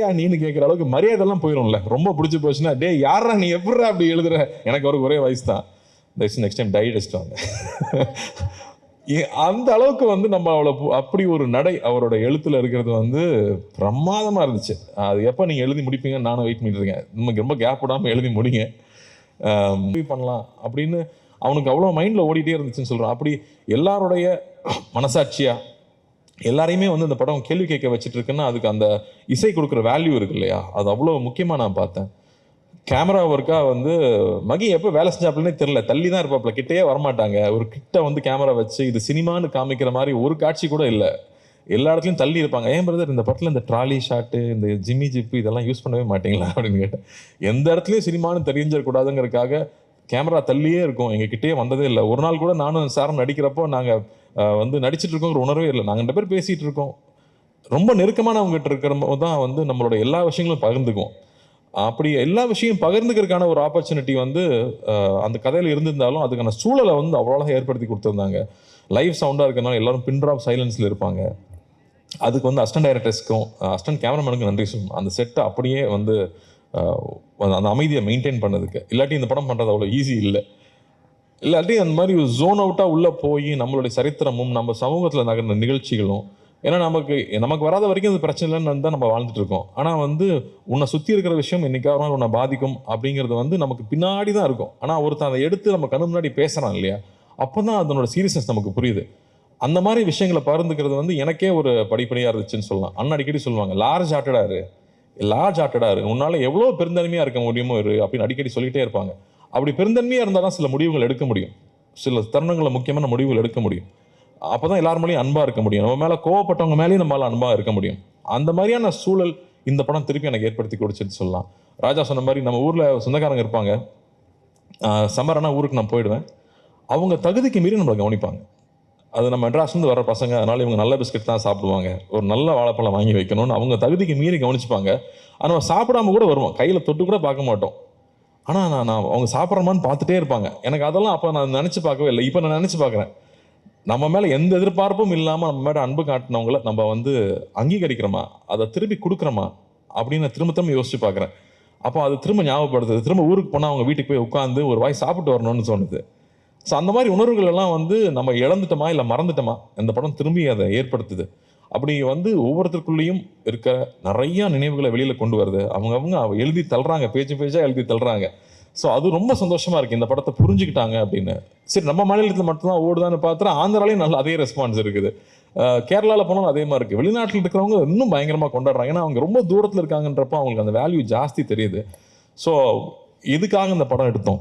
யாரையா நீன்னு கேட்குற அளவுக்கு மரியாதைலாம் போயிடும்ல ரொம்ப பிடிச்சி போச்சுன்னா டே யாரா நீ? எப்படிடா அப்படி எழுதுற? எனக்கு ஒரு ஒரே வயசு தான். தயவுசெய்து நெக்ஸ்ட் டைம் டைஜஸ்ட் வாங்க அந்த அளவுக்கு வந்து நம்ம அவளை அப்படி ஒரு நடை அவரோட எழுத்துல இருக்கிறது வந்து பிரமாதமாக இருந்துச்சு. அது எப்போ நீங்கள் எழுதி முடிப்பீங்கன்னு நானும் வெயிட் பண்ணிட்டு இருக்கேன். நமக்கு ரொம்ப கேப் விடாமல் எழுதி முடிங்க. ஆம், பண்ணலாம் அப்படின்னு அவனுக்கு அவ்வளோ மைண்டில் ஓடிட்டே இருந்துச்சுன்னு சொல்கிறான் அப்படி எல்லாருடைய மனசாட்சியாக எல்லாரையுமே வந்து இந்த படம் கேள்வி கேட்க வச்சுட்டு இருக்குன்னா அதுக்கு அந்த இசை கொடுக்குற வேல்யூ இருக்கு இல்லையா? அது அவ்வளோ முக்கியமாக நான் பார்த்தேன். கேமரா ஒர்க்காக வந்து மகி எப்போ வேலை செஞ்சாப்புலனே தெரில தள்ளி தான் இருப்பாப்புல கிட்டேயே வரமாட்டாங்க. ஒரு கிட்ட வந்து கேமரா வச்சு இது சினிமான்னு காமிக்கிற மாதிரி ஒரு காட்சி கூட இல்லை. எல்லா இடத்துலையும் தள்ளி இருப்பாங்க. ஏன் பிரதர் இந்த படத்தில் இந்த ட்ராலி ஷாட்டு இந்த ஜிம்மி ஜிப்பு இதெல்லாம் யூஸ் பண்ணவே மாட்டீங்களா? அப்படின்னு கேட்டேன். எந்த இடத்துலையும் சினிமான்னு தெரிஞ்சிடக்கூடாதுங்கிறதுக்காக கேமரா தள்ளியே இருக்கும். எங்ககிட்டயே வந்ததே இல்லை. ஒரு நாள் கூட நானும் சாரும் நடிக்கிறப்போ நாங்கள் வந்து நடிச்சிட்டு இருக்கோங்கிற உணர்வே இல்லை. நாங்கள் ரெண்டு பேர் பேசிகிட்டு இருக்கோம். ரொம்ப நெருக்கமானவங்ககிட்ட இருக்கிற போது தான் வந்து நம்மளோட எல்லா விஷயங்களும் பகிர்ந்துக்குவோம். அப்படி எல்லா விஷயம் பகிர்ந்துக்கிறதுக்கான ஒரு ஆப்பர்ச்சுனிட்டி வந்து அந்த கதையில் இருந்திருந்தாலும் அதுக்கான சூழலை வந்து அவ்வளோ ஏற்படுத்தி கொடுத்துருந்தாங்க. லைவ் சவுண்டாக இருக்கனால எல்லாரும் பின்ட்ராப் சைலன்ஸில் இருப்பாங்க. அதுக்கு வந்து அஸ்டன்ட் டைரக்டர்ஸ்க்கும் அஸ்டன்ட் கேமராமேனுக்கும் நன்றி சொல்லணும். அந்த செட்டை அப்படியே வந்து அந்த அமைதியை மெயின்டைன் பண்ணதுக்கு. இல்லாட்டி இந்த படம் பண்ணுறது அவ்வளோ ஈஸி இல்லை. இல்லாட்டி அந்த மாதிரி ஜோன் அவுட்டாக உள்ளே போய் நம்மளுடைய சரித்திரமும் நம்ம சமூகத்தில் நகர்ந்த நிகழ்ச்சிகளும் ஏன்னா நமக்கு நமக்கு வராத வரைக்கும் அது பிரச்சனை இல்லைன்னு தான் நம்ம வாழ்ந்துட்டு இருக்கோம். ஆனால் வந்து உன்னை சுற்றி இருக்கிற விஷயம் என்னைக்காவது உன்னை பாதிக்கும் அப்படிங்கிறது வந்து நமக்கு பின்னாடி தான் இருக்கும். ஆனால் ஒருத்தன் அதை எடுத்து நம்ம கண்ணு முன்னாடி பேசுகிறான் இல்லையா? அப்போ தான் அதனோட சீரியஸ்னஸ் நமக்கு புரியுது. அந்த மாதிரி விஷயங்களை பகிர்ந்துக்கிறது வந்து எனக்கே ஒரு படிப்படியாக இருந்துச்சுன்னு சொல்லலாம். அண்ணன் அடிக்கடி சொல்லுவாங்க லார்ஜ் ஹார்ட்டடாக இரு. லார்ஜ் ஹார்ட்டடாக இருக்கு உன்னால் எவ்வளோ பெருந்தன்மையாக இருக்க முடியுமோ இரு அப்படின்னு அடிக்கடி சொல்லிகிட்டே இருப்பாங்க. அப்படி பெருந்தன்மையாக இருந்தால் தான் சில முடிவுகள் எடுக்க முடியும். சில தருணங்களில் முக்கியமான முடிவுகள் எடுக்க முடியும். அப்போ தான் எல்லார் மேலேயும் அன்பாக இருக்க முடியும். நம்ம மேலே கோவப்பட்டவங்க மேலேயும் நம்மளால் அன்பாக இருக்க முடியும். அந்த மாதிரியான சூழல் இந்த படம் திருப்பி எனக்கு ஏற்படுத்தி கொடுச்சுன்னு சொல்லலாம். ராஜா சொன்ன மாதிரி நம்ம ஊரில் சொந்தக்காரங்க இருப்பாங்க. சம்மரானா ஊருக்கு நான் போயிடுவேன். அவங்க தகுதிக்கு மீறி நம்மளை கவனிப்பாங்க. அது நம்ம மெட்ராஸ்லேருந்து வர பசங்க அதனால இவங்க நல்ல பிஸ்கட் தான் சாப்பிடுவாங்க. ஒரு நல்ல வாழைப்பழம் வாங்கி வைக்கணும்னு அவங்க தகுதிக்கு மீறி கவனிச்சுப்பாங்க. ஆனால் நம்ம சாப்பிடாம கூட வருவோம். கையில் தொட்டு கூட பார்க்க மாட்டோம். ஆனால் நான் நான் அவங்க சாப்பிட்றமான்னு பார்த்துட்டே இருப்பாங்க. எனக்கு அதெல்லாம் அப்போ நான் நினச்சி பார்க்கவே இல்லை. இப்போ நான் நினச்சி பார்க்குறேன். நம்ம மேலே எந்த எதிர்பார்ப்பும் இல்லாமல் நம்ம மேலே அன்பு காட்டினவங்கள நம்ம வந்து அங்கீகரிக்கிறோமா? அதை திருப்பி கொடுக்குறோமா? அப்படின்னு நான் திரும்ப திரும்ப யோசிச்சு பார்க்குறேன். அப்போ அது திரும்ப ஞாபகப்படுத்துது. திரும்ப ஊருக்கு போனால் அவங்க வீட்டுக்கு போய் உட்காந்து ஒரு வாய் சாப்பிட்டு வரணும்னு சொன்னது ஸோ அந்த மாதிரி உணர்வுகள் எல்லாம் வந்து நம்ம இழந்துட்டோமா இல்லை மறந்துட்டோமா? இந்த படம் திரும்பி அதை ஏற்படுத்துது. அப்படி வந்து ஒவ்வொருத்தருக்குள்ளேயும் இருக்க நிறைய நினைவுகளை வெளியில் கொண்டு வருது. அவங்க அவங்க எழுதி தள்ளுறாங்க பேச்சு பேச்சாக எழுதி தள்ளுறாங்க. ஸோ அது ரொம்ப சந்தோஷமா இருக்கு. இந்த படத்தை புரிஞ்சுக்கிட்டாங்க அப்படின்னு. சரி நம்ம மாநிலத்தில் மட்டும்தான் ஓடுதான்னு பார்த்தா ஆந்திராலையும் நல்ல அதே ரெஸ்பான்ஸ் இருக்குது. கேரளாவில் போனாலும் அதே மாதிரி இருக்கு. வெளிநாட்டில் இருக்கிறவங்க இன்னும் பயங்கரமாக கொண்டாடுறாங்க. ஏன்னா அவங்க ரொம்ப தூரத்தில் இருக்காங்கன்றப்போ அவங்களுக்கு அந்த வேல்யூ ஜாஸ்தி தெரியுது. ஸோ இதுக்காக இந்த படம் எடுத்தோம்.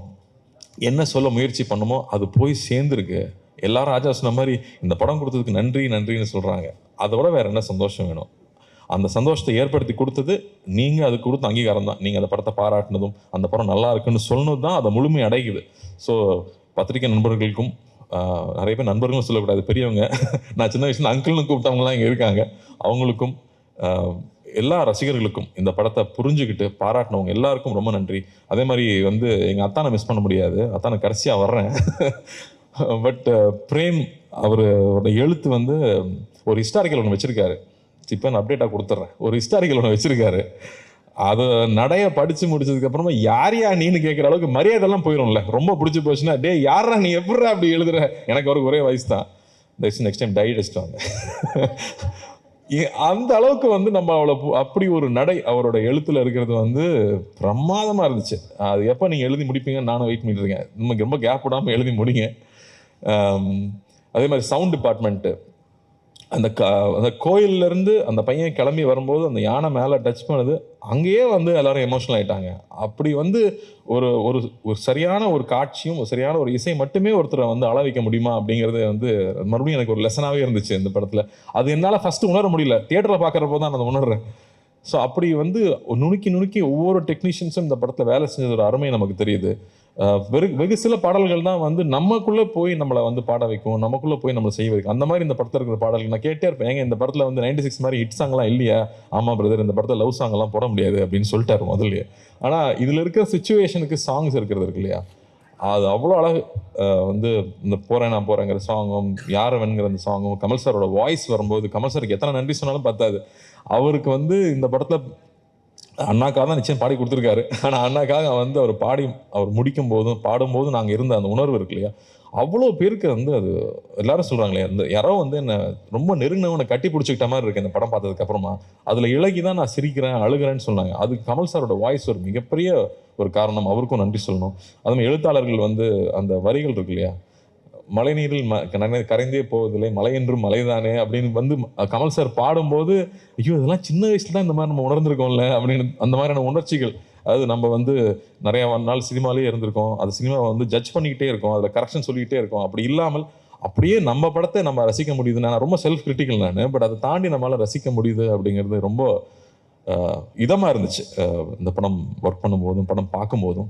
என்ன சொல்ல முயற்சி பண்ணுமோ அது போய் சேர்ந்துருக்கு. எல்லாரும் ராஜா சொன்ன மாதிரி இந்த படம் கொடுத்ததுக்கு நன்றி நன்றின்னு சொல்கிறாங்க அதை விட வேறு என்ன சந்தோஷம் வேணும்? அந்த சந்தோஷத்தை ஏற்படுத்தி கொடுத்தது நீங்கள் அது கொடுத்த அங்கீகாரம் தான். நீங்கள் அந்த படத்தை பாராட்டினதும் அந்த படம் நல்லா இருக்குன்னு சொன்னது தான் அதை முழுமை அடைக்குது ஸோ பத்திரிகை நண்பர்களுக்கும் நிறைய பேர் நண்பர்களும் சொல்லக்கூடாது பெரியவங்க. நான் சின்ன வயசுல அங்கிள்னு கூப்பிட்டவங்களாம் இங்கே இருக்காங்க. அவங்களுக்கும் எல்லா ரசிகர்களுக்கும் இந்த படத்தை புரிஞ்சுக்கிட்டு பாராட்டினவங்க எல்லாருக்கும் ரொம்ப நன்றி. அதே மாதிரி வந்து எங்கள் அத்தானை மிஸ் பண்ண முடியாது. அத்தானை கடைசியாக வர்றேன். பட் uh, பிரேம் அவரோட எழுத்து வந்து ஒரு ஹிஸ்டாரிக்கல் ஒன்று வச்சுருக்காரு. இப்போ நான் அப்டேட்டாக கொடுத்துட்றேன் ஒரு ஹிஸ்டாரிக்கல் ஒன்று வச்சுருக்காரு. அதை நடைய படித்து முடிச்சதுக்கப்புறமா யார் யா நீன்னு கேட்குற அளவுக்கு மரியாதைலாம் போயிடும்ல ரொம்ப பிடிச்சி போச்சுன்னா டே யாரா நீ? எப்படிடா அப்படி எழுதுற? எனக்கு அவருக்கு ஒரே வயசு தான். நெக்ஸ்ட் டைம் டைட் வாங்க அந்த அளவுக்கு வந்து நம்ம அவளை அப்படி ஒரு நடை அவரோட எழுத்துல இருக்கிறது வந்து பிரமாதமா இருந்துச்சு. அது எப்போ நீங்க எழுதி முடிப்பீங்கன்னு நானும் வெயிட் பண்ணிட்டு இருக்கேன். நமக்கு ரொம்ப கேப் விடாம எழுதி முடிங்க. அதே மாதிரி சவுண்ட் டிபார்ட்மெண்ட்டு அந்த க அந்த கோயில்ல இருந்து அந்த பையன் கிளம்பி வரும்போது அந்த யானை மேலே டச் பண்ணுது. அங்கேயே வந்து எல்லாரும் எமோஷனல் ஆகிட்டாங்க அப்படி வந்து ஒரு ஒரு ஒரு சரியான ஒரு காட்சியும் ஒரு சரியான ஒரு இசை மட்டுமே ஒருத்தரை வந்து அள வைக்க முடியுமா அப்படிங்கிறது வந்து மறுபடியும் எனக்கு ஒரு லெசனாகவே இருந்துச்சு இந்த படத்தில். அது என்னால் ஃபஸ்ட்டு உணர முடியல. தியேட்டரில் பார்க்குறப்போ தான் நான் அதை உணர்றேன். ஸோ அப்படி வந்து நுணுக்கி நுணுக்கி ஒவ்வொரு டெக்னீஷியன்ஸும் இந்த படத்தில் வேலை செஞ்சது ஒரு அருமை நமக்கு தெரியுது. வெறு வெகு சில பாடல்கள் தான் வந்து நமக்குள்ளே போய் நம்மளை வந்து பாட வைக்கும் நமக்குள்ளே போய் நம்மளை செய்ய வைக்கும். அந்த மாதிரி இந்த படத்தில் இருக்கிற பாடல்கள் நான் கேட்டே இருப்பேன். ஏங்க இந்த படத்தில் வந்து நைன்டி சிக்ஸ் மாதிரி ஹிட் சாங்லாம் இல்லையா? ஆமாம் பிரதர் இந்த படத்தில் லவ் சாங்லாம் போட முடியாது அப்படின்னு சொல்லிட்டாரு முதல்லயே. ஆனால் இதில் இருக்கிற சுச்சுவேஷனுக்கு சாங்ஸ் இருக்கிறது இருக்கு இல்லையா? அது அவ்வளோ அழகு வந்து இந்த போகிறேன் நான் போகிறேங்கிற சாங்கும் வேணுங்கிற அந்த சாங்கும் கமல் சாரோட வாய்ஸ் வரும்போது கமல் சாருக்கு எத்தனை நன்றி சொன்னாலும் பத்தாது. அவருக்கு வந்து இந்த படத்தில் அண்ணாக்காக தான் நிச்சயம் பாடி கொடுத்துருக்காரு. ஆனால் அண்ணாக்காக வந்து அவர் பாடி அவர் முடிக்கும் போதும் பாடும்போதும் நாங்கள் இருந்த அந்த உணர்வு இருக்கு இல்லையா? அவ்வளோ பேருக்கு வந்து அது எல்லாரும் சொல்கிறாங்களே அந்த யாரோ வந்து என்னை ரொம்ப நெருங்கினவனை கட்டி பிடிச்சிக்கிட்ட மாதிரி இருக்குது இந்த படம் பார்த்ததுக்கு அப்புறமா. அதில் இலகி தான் நான் சிரிக்கிறேன் அழுகிறேன்னு சொன்னாங்க. அது கமல் சாரோட வாய்ஸ் ஒரு மிகப்பெரிய ஒரு காரணம். அவருக்கும் நன்றி சொல்லணும். அதுமாதிரி எழுத்தாளர்கள் வந்து அந்த வரிகள் இருக்கு இல்லையா? மழை நீரில் கரைந்தே போவதில்லை. மழை என்றும் மழைதானே அப்படின்னு வந்து கமல் சார் பாடும்போது ஐயோ இதெல்லாம் சின்ன வயசுல தான் இந்த மாதிரி நம்ம உணர்ந்திருக்கோம்ல அப்படின்னு அந்த மாதிரியான உணர்ச்சிகள். அதாவது நம்ம வந்து நிறைய நாள் சினிமாலேயே இருந்திருக்கோம். அது சினிமாவை வந்து ஜட்ஜ் பண்ணிக்கிட்டே இருக்கோம். அதில் கரெக்ஷன் சொல்லிக்கிட்டே இருக்கோம். அப்படி இல்லாமல் அப்படியே நம்ம படத்தை நம்ம ரசிக்க முடியுது நான் ரொம்ப செல்ஃப் கிரிட்டிக்கல் நான் பட் அதை தாண்டி நம்மளால் ரசிக்க முடியுது அப்படிங்கிறது ரொம்ப இதமாக இருந்துச்சு. இந்த படம் ஒர்க் பண்ணும்போதும் படம் பார்க்கும்போதும்.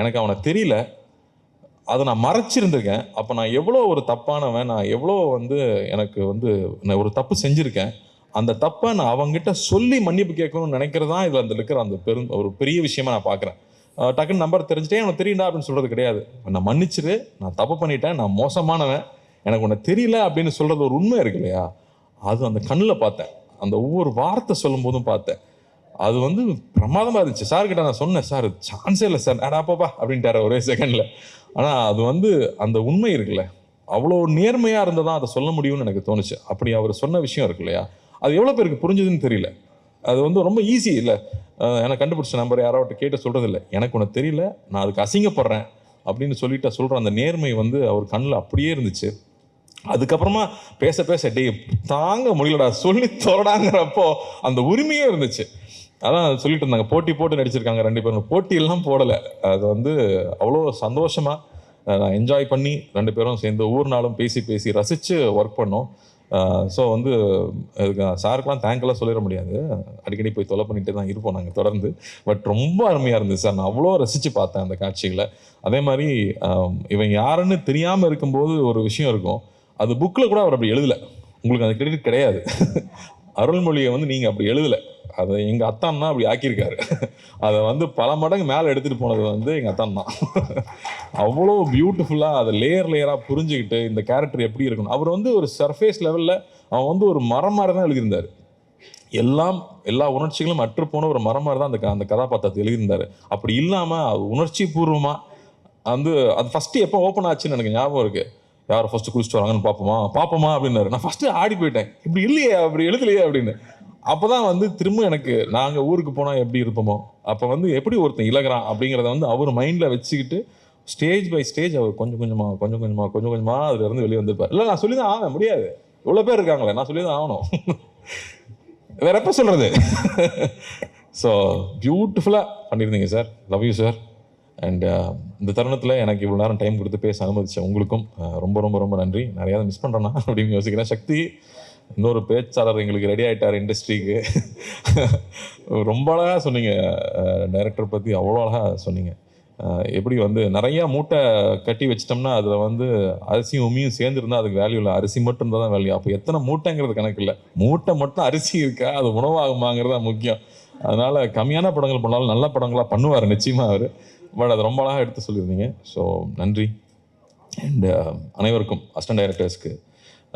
எனக்கு அவனை தெரியல. அதை நான் மறைச்சிருந்திருக்கேன். அப்போ நான் எவ்வளோ ஒரு தப்பானவன் நான் எவ்வளோ வந்து எனக்கு வந்து நான் ஒரு தப்பு செஞ்சுருக்கேன். அந்த தப்பை நான் அவங்ககிட்ட சொல்லி மன்னிப்பு கேட்கணும்னு நினைக்கிறது தான் இதில் அந்த இருக்கிற அந்த பெரும் ஒரு பெரிய விஷயமா நான் பார்க்குறேன். டக்குன்னு நம்பர் தெரிஞ்சுட்டே எனக்கு தெரியுண்டா அப்படின்னு சொல்கிறது கிடையாது. நான் மன்னிச்சிரு நான் தப்பு பண்ணிட்டேன் நான் மோசமானவன். எனக்கு உன்னை தெரியல அப்படின்னு சொல்கிறது ஒரு உண்மை இருக்கு இல்லையா? அது அந்த கண்ணில் பார்த்தேன். அந்த ஒவ்வொரு வார்த்தை சொல்லும் போதும் பார்த்தேன். அது வந்து பிரமாதமாக இருந்துச்சு. சார் கிட்ட நான் சொன்னேன் சார் சான்ஸே இல்லை சார். ஆடா பாப்பா அப்படின்ட்டார் ஒரே செகண்டில் ஆனால் அது வந்து அந்த உண்மை இருக்குல்ல. அவ்வளோ நேர்மையாக இருந்தால் தான் அதை சொல்ல முடியும்னு எனக்கு தோணுச்சு. அப்படி அவர் சொன்ன விஷயம் இருக்கு இல்லையா? அது எவ்வளோ பேருக்கு புரிஞ்சுதுன்னு தெரியல. அது வந்து ரொம்ப ஈஸி இல்லை. எனக்கு கண்டுபிடிச்ச நம்பர் யாராவட்ட கேட்டு சொல்கிறது இல்லை எனக்கு ஒன்று தெரியல. நான் அதுக்கு அசிங்கப்படுறேன் அப்படின்னு சொல்லிட்டு சொல்கிற அந்த நேர்மை வந்து அவர் கண்ணில் அப்படியே இருந்துச்சு. அதுக்கப்புறமா பேச பேச டேய் தாங்க முடியலடா சொல்லி தொடடாங்கிறப்போ அந்த உரிமையே இருந்துச்சு. அதான் சொல்லிட்டு இருந்தாங்க. போட்டி போட்டு நடிச்சிருக்காங்க ரெண்டு பேரும். போட்டியெல்லாம் போடலை. அது வந்து அவ்வளோ சந்தோஷமாக நான் என்ஜாய் பண்ணி ரெண்டு பேரும் சேர்ந்து ஒவ்வொரு நாளும் பேசி பேசி ரசித்து ஒர்க் பண்ணோம். ஸோ வந்து இதுக்கு சாருக்கெலாம் தேங்க்லாம் சொல்லிட முடியாது. அடிக்கடி போய் தொலை பண்ணிட்டு தான் இருப்போம் நாங்கள் தொடர்ந்து. பட் ரொம்ப அருமையாக இருந்துச்சு சார். நான் அவ்வளோ ரசித்து பார்த்தேன் அந்த காட்சிகளை. அதே மாதிரி இவன் யாருன்னு தெரியாமல் இருக்கும்போது ஒரு விஷயம் இருக்கும். அது புக்கில் கூட அவர் அப்படி எழுதலை. உங்களுக்கு அந்த கிரெடிட் கிடையாது. அருள்மொழியை வந்து நீங்கள் அப்படி எழுதலை. அதை எங்கள் அத்தான் தான் அப்படி ஆக்கியிருக்காரு. அதை வந்து பல மடங்கு மேலே எடுத்துகிட்டு போனது வந்து எங்கள் அத்தான் தான் அவ்வளோ பியூட்டிஃபுல்லாக அதை லேயர் லேயராக புரிஞ்சுக்கிட்டு இந்த கேரக்டர் எப்படி இருக்கணும். அவர் வந்து ஒரு சர்ஃபேஸ் லெவலில் அவன் வந்து ஒரு மரம் மாதிரி தான் எழுதியிருந்தார். எல்லாம் எல்லா உணர்ச்சிகளும் அற்றுப்போன ஒரு மரம் மாதிரி தான் அந்த க- அந்த கதாபாத்திரத்தை எழுதியிருந்தார். அப்படி இல்லாமல் உணர்ச்சி பூர்வமாக வந்து அது ஃபஸ்ட்டு எப்போ ஓப்பன் ஆச்சுன்னு எனக்கு ஞாபகம் இருக்குது யார் ஃபஸ்ட்டு குளிச்சுட்டு வராங்கன்னு பார்ப்போமா? பார்ப்போமா அப்படின்னாரு. நான் ஃபஸ்ட்டு ஆடி போயிட்டேன். இப்படி இல்லையே அப்படி எழுதலையே அப்படின்னு. அப்போ தான் வந்து திரும்ப எனக்கு நாங்கள் ஊருக்கு போனால் எப்படி இருப்போமோ அப்போ வந்து எப்படி ஒருத்தன் இழகிறான் அப்படிங்கிறத வந்து அவர் மைண்டில் வச்சுக்கிட்டு ஸ்டேஜ் பை ஸ்டேஜ் அவர் கொஞ்சம் கொஞ்சமாக கொஞ்சம் கொஞ்சமாக கொஞ்சம் கொஞ்சமாக அதுலேருந்து வெளியே வந்திருப்பார். இல்லை நான் சொல்லி தான் ஆவேன் முடியாது. இவ்வளோ பேர் இருக்காங்களே நான் சொல்லி தான் ஆகணும். வேற எப்போ சொல்கிறது ஸோ பியூட்டிஃபுல்லாக பண்ணியிருந்தீங்க sir love you sir and uh, இந்த தருணத்தில் எனக்கு இவ்வளோ நேரம் டைம் கொடுத்து பேச அனுமதிச்ச உங்களுக்கும் uh, ரொம்ப ரொம்ப ரொம்ப நன்றி. நிறையா மிஸ் பண்ணுறேன்னா அப்படின்னு யோசிக்கிறேன். சக்தி இன்னொரு பேச்சாளர் எங்களுக்கு ரெடி ஆகிட்டார் இண்டஸ்ட்ரிக்கு ரொம்ப அழகாக சொன்னீங்க. டைரக்டர் பற்றி அவ்வளோ அழகாக சொன்னீங்க. எப்படி வந்து நிறையா மூட்டை கட்டி வச்சிட்டோம்னா அதில் வந்து அரிசியும் உமியும் சேர்ந்துருந்தா அதுக்கு வேல்யூ இல்லை. அரிசி மட்டும் இருந்தால் தான் வேல்யூ அப்போ எத்தனை மூட்டைங்கிறது கணக்கு இல்லை. மூட்டை மட்டும் அரிசி இருக்கா? அது உணவாகுமாங்கிறது தான் முக்கியம். அதனால் கம்மியான படங்கள் பண்ணாலும் நல்ல படங்களாக பண்ணுவார் நிச்சயமாக அவர். பட் அது ரொம்ப அழகாக எடுத்து சொல்லியிருந்தீங்க. ஸோ நன்றி. அண்டு uh, அனைவருக்கும் அஸ்டன் டைரக்டர்ஸ்க்கு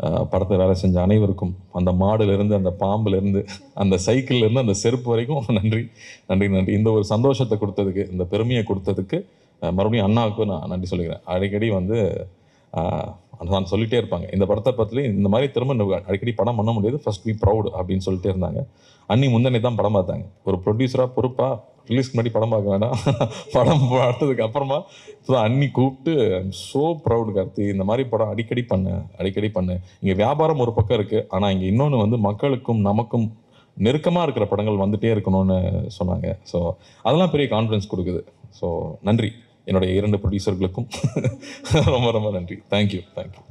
uh, படத்தை வேலை செஞ்ச அனைவருக்கும் அந்த மாடுலேருந்து அந்த பாம்புலேருந்து அந்த சைக்கிள்லேருந்து அந்த செருப்பு வரைக்கும் நன்றி. நன்றி நன்றி. இந்த ஒரு சந்தோஷத்தை கொடுத்ததுக்கு இந்த பெருமையை கொடுத்ததுக்கு uh, மறுபடியும் அண்ணாவுக்கும் நான் நன்றி சொல்லிக்கிறேன். அடிக்கடி வந்து நான் சொல்லிகிட்டே இருப்பாங்க. இந்த படத்தை பற்றி இந்த மாதிரி திரும்ப அடிக்கடி படம் பண்ண முடியாது. ஃபர்ஸ்ட் பி ப்ரௌட் அப்படின்னு சொல்லிட்டே இருந்தாங்க. அன்னி முந்தனை தான் படம் பார்த்தாங்க. ஒரு ப்ரொடியூசராக பொறுப்பாக ரிலீஸ்க்கு முன்னாடி படம் பார்க்க வேண்டாம் படம் பார்த்ததுக்கு அப்புறமா அன்னி கூப்பிட்டு ஸோ ப்ரௌட் கார்த்தி. இந்த மாதிரி படம் அடிக்கடி பண்ணு அடிக்கடி பண்ணு. இங்கே வியாபாரம் ஒரு பக்கம் இருக்குது ஆனால் இங்கே இன்னொன்று வந்து மக்களுக்கும் நமக்கும் நெருக்கமாக இருக்கிற படங்கள் வந்துகிட்டே இருக்கணும்னு சொன்னாங்க. ஸோ அதெல்லாம் பெரிய கான்ஃபிடன்ஸ் கொடுக்குது. ஸோ நன்றி. என்னுடைய இரண்டு ப்ரொடியூசர்களுக்கும் ரொம்ப ரொம்ப நன்றி. Thank you thank you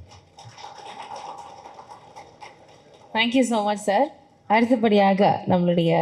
thank you so much sir அடுத்தபடியாக நம்மளுடைய